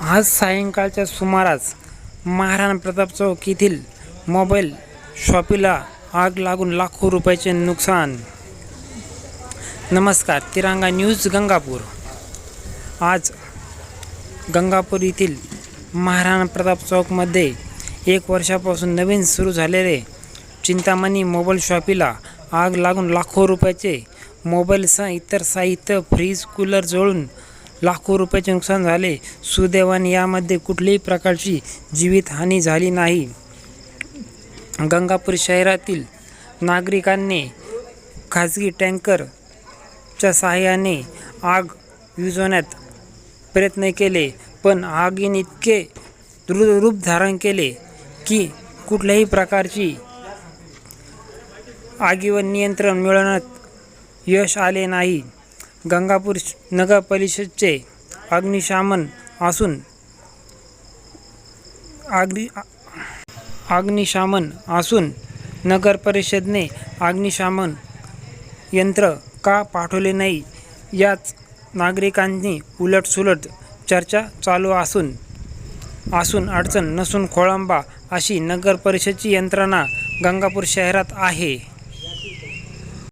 आज सायंकाळच्या सुमारास महाराणा प्रताप चौक येथील मोबाईल शॉपीला आग लागून लाखो रुपयाचे नुकसान. नमस्कार तिरंगा न्यूज गंगापूर. आज गंगापूर येथील महाराणा प्रताप चौकमध्ये एक वर्षापासून नवीन सुरू झालेले चिंतामणी मोबाईल शॉपीला आग लागून लाखो रुपयाचे मोबाईलसह इतर साहित्य फ्रीज कूलर जळून लाखो रुपयाचे नुकसान झाले. सुदैवाने यामध्ये कुठल्याही प्रकारची जीवितहानी झाली नाही. गंगापूर शहरातील नागरिकांनी खाजगी टँकरच्या सहाय्याने आग विजवण्यात प्रयत्न केले पण आगीने इतके रूप धारण केले की कुठल्याही प्रकारची आगीवर नियंत्रण मिळवण्यात यश आले नाही. गंगापूर श- नगर परिषदचे अग्निशामन असून अग्नि अग्निशामन असून नगर परिषदने अग्निशामन यंत्र का पाठवले नाही याच नागरिकांनी उलटसुलट चर्चा चालू असून असून अडचण नसून खोळंबा अशी नगर परिषदची यंत्रणा गंगापूर शहरात आहे.